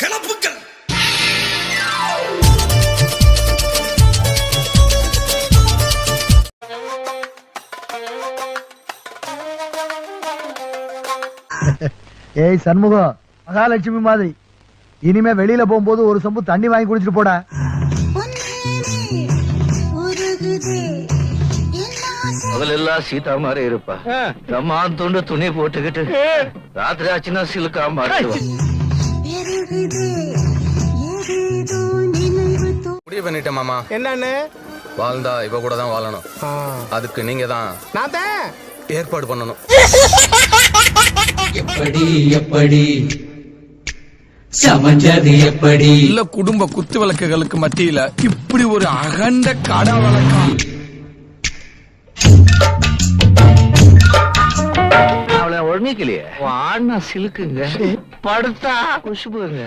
கிளப்புக்கள் ஏய் சண்முகம் மகாலட்சுமி மாதிரி. இனிமே வெளியில போகும்போது ஒரு சொம்பு தண்ணி வாங்கி குடிச்சிட்டு போடா. முதலெல்லாம் சீதா மாதிரி இருப்பா. தம்மான் துண்டு துணி போட்டுக்கிட்டு ராத்திரி ஆச்சுன்னா சிலுக்கா மாட்டுவோம் முடிவு பண்ணிட்டேன் மாமா. என்னன்னு? வாழ்ந்தா இவ கூட தான் வாழணும். அதுக்கு நீங்க தான் நான் தான்? ஏற்பாடு பண்ணணும். எப்படி எப்படி? சமஞ்சது எப்படி? இல்ல குடும்ப குத்து விளக்குகளுக்கு மத்தியில இப்படி ஒரு அகண்ட கடா வழக்கம் அவளை ஒழுங்கிக்கலையே. ஆடினா சிலுக்குங்க. படுத்தா குஷ்புங்க.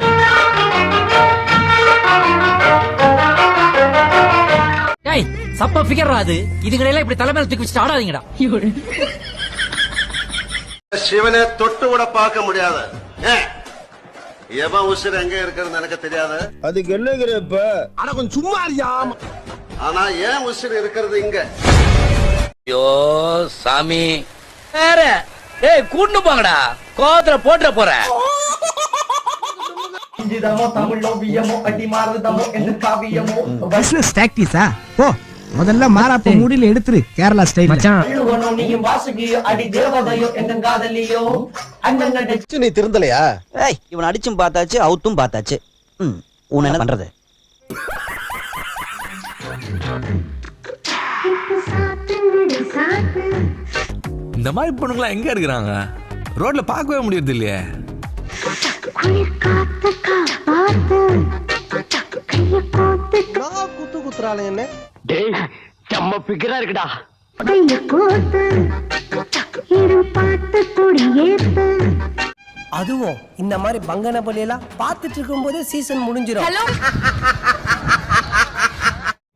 டேய் சப்ப ஃபிகர்ரா அது. இதுங்களெல்லாம் இப்படி தலைமையில தூக்கி வச்சுட்டு ஆடாதீங்கடா. சிவனை தொட்டு கூட பார்க்க முடியாது. எவன் உசுர் எங்க இருக்கிறது எனக்கு தெரியாது. அதுக்கு என்னங்கிற இப்ப? அட கொஞ்சம் சும்மா இருக்கியா ஆனா ஏன் உசுர் இருக்கிறது இங்க? ஐயோ சாமி. வேற. ஏய் கூட்டு போங்கடா. கோவத்துல போட்டுற போறேன் பிசினஸ் டாக்டிஸா போ முதல்ல மாறாப்ப மூடியில எடுத்துரு கேரளா ஸ்டைல் மச்சான். நீ திருந்தலையா? ஏய் இவன் அடிச்சும் பார்த்தாச்சு அவுத்தும் பார்த்தாச்சு. ம் உன்னை என்ன பண்றது? இந்த மாதிரி பொண்ணுங்களா எங்க இருக்கிறாங்க? ரோட்ல பார்க்கவே முடியறது இல்லையே குத்து குத்துறாளே என்ன செம்ம பிக்கரா இருக்குடா அதுவும் இந்த மாதிரி பங்கன பள்ளியெல்லாம் பார்த்துட்டு இருக்கும் போதே சீசன் முடிஞ்சிடும்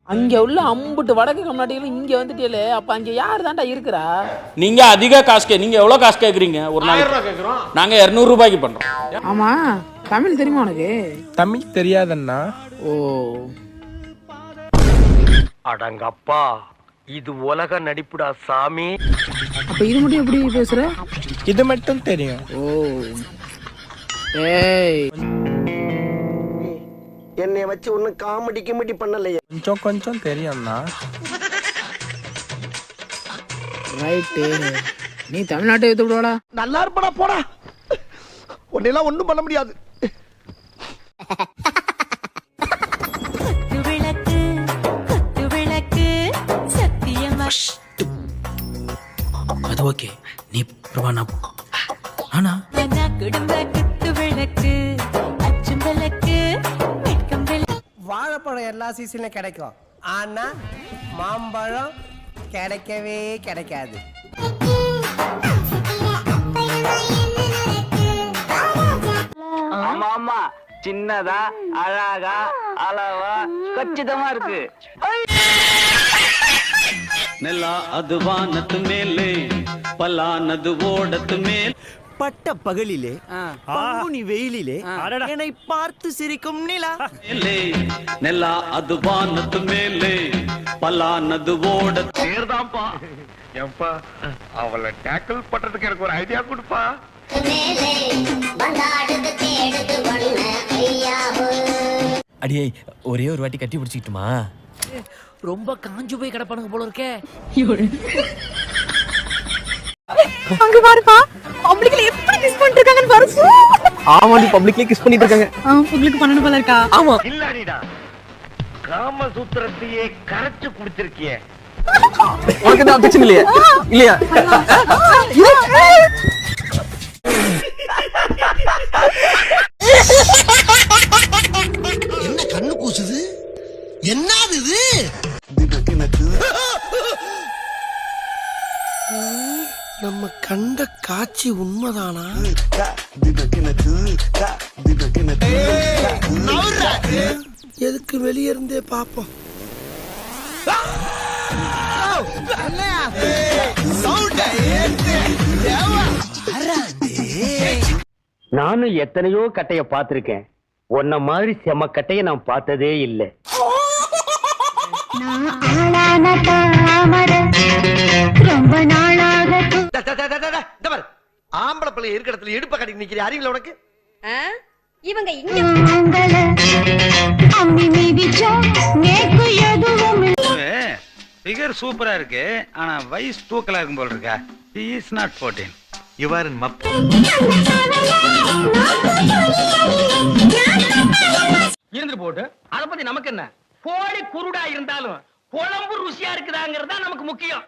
அங்க உள்ள அம்புட்டு வடக்கு கம்நாட்டிகளும் இங்க வந்துட்டே அப்ப அங்க யார் தான்டா இருக்கிறா? நீங்க அதிக காசு கே நீங்க எவ்வளவு காசு கேக்குறீங்க? ஒரு நாளைக்கு. நாங்க 200 ரூபாய்க்கு பண்றோம். ஆமா. தமிழ் தெரியுமா உனக்கு? தமிழ் தெரியாதண்ணா. ஓ. அடங்கப்பா இது உலக நடிப்புடா சாமி. அப்ப இது மட்டும் எப்படி பேசுற? இது மட்டும் தெரியும். ஓ. ஏய். என்னைய வச்சு ஒன்னும் காமெடி கிமெடி பண்ணலையே. கொஞ்சம் கொஞ்சம் தெரியும்ண்ணா. ரைட்டு நீ தமிழ்நாட்டை எடுத்து விடுவாடா நல்லா இருப்படா போடா. உன்னெல்லாம் ஒண்ணும் பண்ண முடியாது. பிரபானா ஆனா வாழைப்பழம் எல்லா சீசன்லயும் கிடைக்கும். ஆனா மாம்பழம் கிடைக்கவே கிடைக்காது. ஆமா ஆமா. சின்னதா அழகா அளவா கச்சிதமா இருக்கு. நெல்லா அது வானத்து மேலே பலானது ஓடத்து மேல். பட்ட பகலிலே பங்குனி வெயிலிலே என்னை பார்த்து சிரிக்கும் நிலா. மேலே அது வானத்து மேலே பலானது ஓட சேர்தான்ப்பா ஏன்பா அவளை டேக்கிள் பண்றதுக்கு எனக்கு ஒரு ஐடியா கொடுப்பா. அடியே ஒரே ஒரு வாட்டி கட்டி பிடிச்சிக்கிட்டுமா? ரொம்ப காஞ்சு போய் கிடப்பானுங்க போல இருக்கே அங்க பாருப்பா பப்ளிக்ல எப்படி கிஸ் பண்ணிட்டு இருக்காங்கன்னு பாரு ஆமாடி பப்ளிக்லயே கிஸ் பண்ணிட்டு இருக்காங்க பப்ளிக் பண்ணணும் போல இருக்கா ஆமா இல்லாடிடா காமசூத்திரத்தையே கரைச்சு குடிச்சிருக்கியே உனக்கு தான் பிரச்சனை இல்லையா இல்லையா காட்சி உண்மைதானா? எதுக்கு வெளியே இருந்தே பாப்போம். நான் நானும் எத்தனையோ கட்டைய பார்த்திருக்கேன். உன்ன மாதிரி செம கட்டைய நான் பார்த்ததே இல்லை. ரொம்ப நாளாக ஆம்பளை பிள்ளை இருக்கிற இடத்துல இடுப்ப கட்டி நிக்கிற அறிவில் உனக்கு? இவங்க இங்க அம்மி மீதிச்சோ நேக்கு எதுவும் ஃபிகர் சூப்பரா இருக்கு. ஆனா வயசு தூக்கலா இருக்கும் போல இருக்கா? இஸ் நாட் ஃபோர்டீன் இவ்வாறு மப் இருந்துட்டு போட்டு அத பத்தி நமக்கு என்ன? கோழி குருடா இருந்தாலும் குழம்பு ருசியா இருக்குதாங்கிறது தான் நமக்கு முக்கியம்.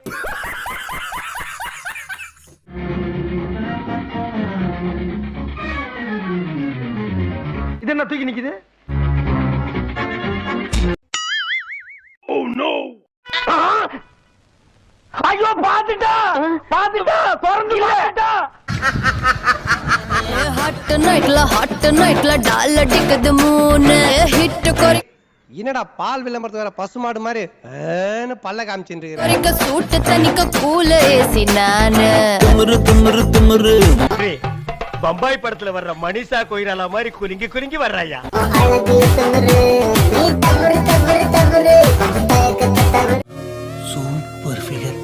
இது என்ன தூக்கி நிக்குது? ஐயோ பாத்துட்டா பாத்துட்டா திறந்து பாத்துட்டா ஹாட் நைட்ல ஹாட் நைட்ல டால் அடிக்குது மூணு ஹிட் கொரி என்னடா பால் விளம்பரத்து வேற பசுமாடு மாதிரி பல்ல காமிச்சுட்டு சூட்டு தனிக்க கூல ஏசி நானு பம்பாய் படத்துல வர்ற மனிஷா கொய்ராலா மாதிரி குலுங்கி குலுங்கி வர்றாயா?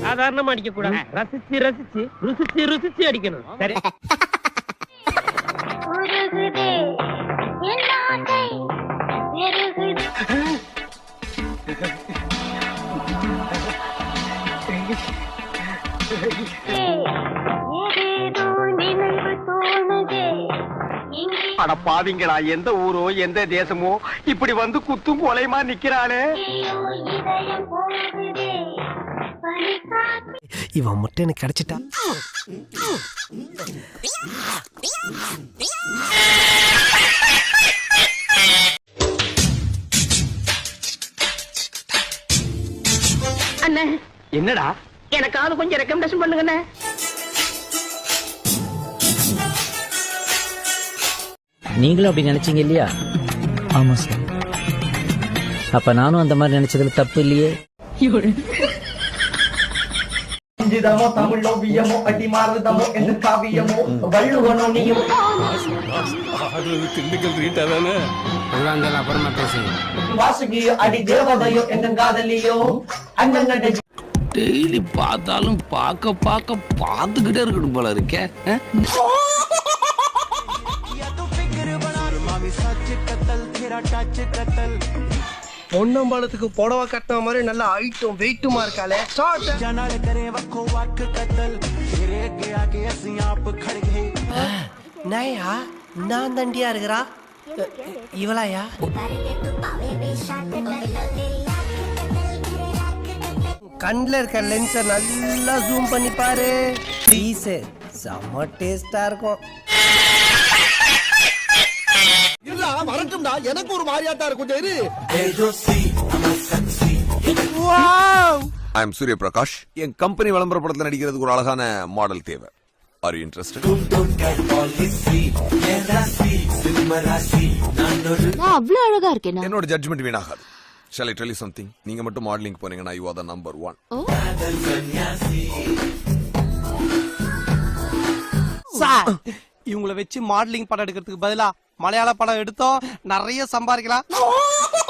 சாதாரணமா அடிக்க கூடாது. ரசிச்சு ரசிச்சு ருசிச்சு ருசிச்சு அடிக்கணும். சரி. அட பாவிங்களா எந்த ஊரோ எந்த தேசமோ இப்படி வந்து குத்தும் கொலைமா நிக்கிறாளே? இவன் மட்டும் எனக்கு கிடைச்சிட்டா. அண்ணே என்னடா? எனக்காவது கொஞ்சம் ரெக்கமெண்டேஷன் பண்ணுங்கண்ணே. நீங்களும் அப்படி நினைச்சீங்க இல்லையா? ஆமா சார். அப்ப நானும் அந்த மாதிரி நினைச்சதுல தப்பு இல்லையே? இஞ்சிதமோ தமிழ் ஓவியமோ அடி மாறுதமோ என்று காவியமோ வள்ளுவனோ நீயும். வாசுகியோ அடி தேவதையோ என்ற காதலியோ அண்ணன் டெய்லி பார்த்தாலும் பார்க்க பார்க்க பார்த்துக்கிட்டே இருக்கணும் போல இருக்கே பொன்னம்பலத்துக்கு புடவை கட்டின மாதிரி நல்ல ஐட்டம் வெயிட்டுமா இருக்காளே. நயா? நான் தண்டியா இருக்கிறா? இவளாயா? கண்ணில் இருக்க லென்ஸை நல்லா ஜூம் பண்ணி பாரு. பீஸு செம்ம டேஸ்டா இருக்கும். வரட்டும்டா எனக்கு ஒரு மாதிரியாட்டா இருக்கும் இரு I am Surya Prakash N company விளம்பர படத்துல நடிக்கிறதுக்கு ஒரு அழகான மாடல் தேவை. ஆர் யூ இன்ட்ரெஸ்டட் நான் அவ்வளவு அழகா இருக்கேனா என்னோட ஜட்ஜ்மெண்ட் வீணாகாது. Shall I tell you something நீங்க மட்டும் மாடலிங் போனீங்கன்னா you are the number one sir இவங்கள வச்சு மாடலிங் படம் எடுக்கிறதுக்கு பதிலா மலையாள படம் எடுத்தோம். நிறைய சம்பாதிக்கலாம்.